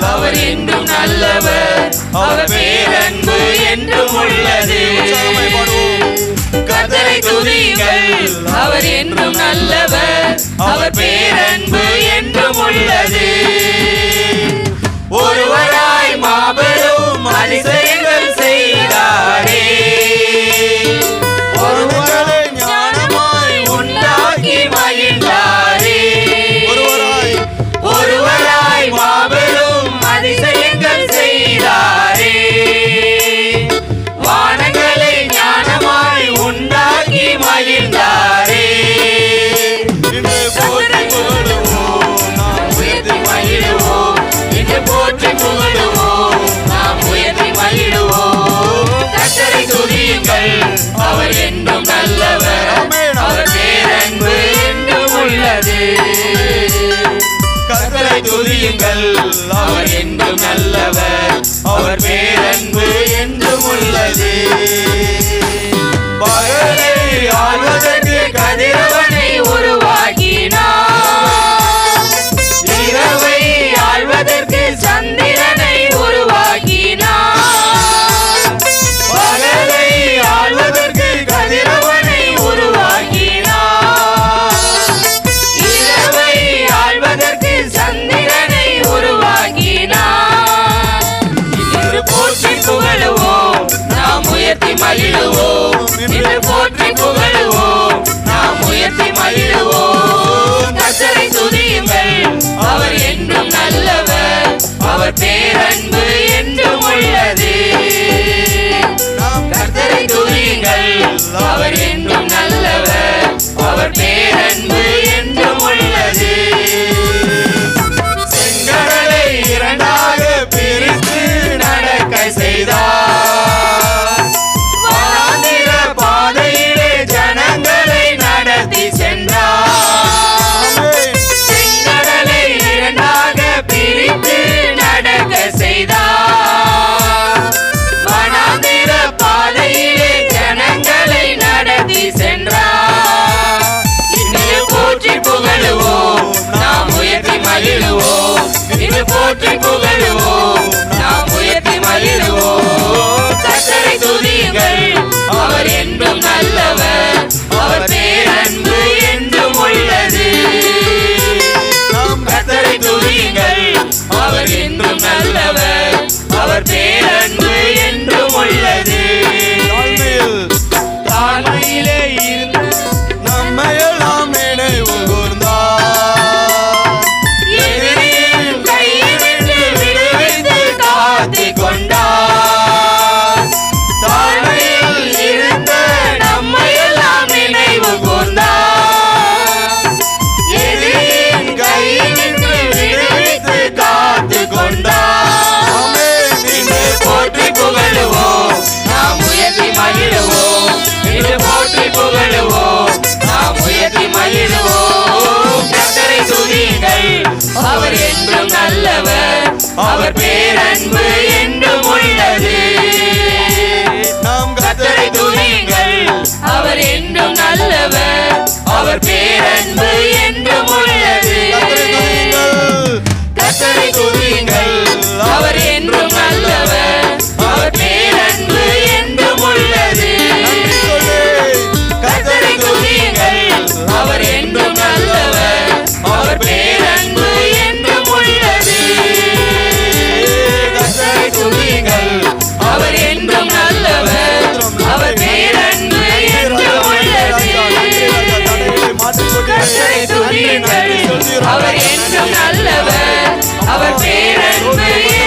அவர் என்றும் நல்லவர். அவர் பேரன்பு என்றும் உள்ளது. கத்தரை துதியுங்கள். அவர் என்றும் நல்லவர். அவர் பேர மகிழுவோம் நின்னை போற்றி புகழுவோம். நாம் உயர்த்தி மகிழுவோம் கத்தரை துதியுங்கள். அவர் என்றும் நல்லவர். அவர் பேர் போற்றி புகழுவோம். நாம் உயர்த்தி மகிழ்வோம். கத்தரை துதியுங்கள். அவர் என்றும் நல்லவர். அவர் பேரன்பு என்றும் உள்ளது. நாம் கத்தரை துதியுங்கள். அவர் என்றும் நல்ல நல்லவர். அவர் பேரன்பு என்று அவர் என்றும் நல்லவர். அவர் பேரன்பு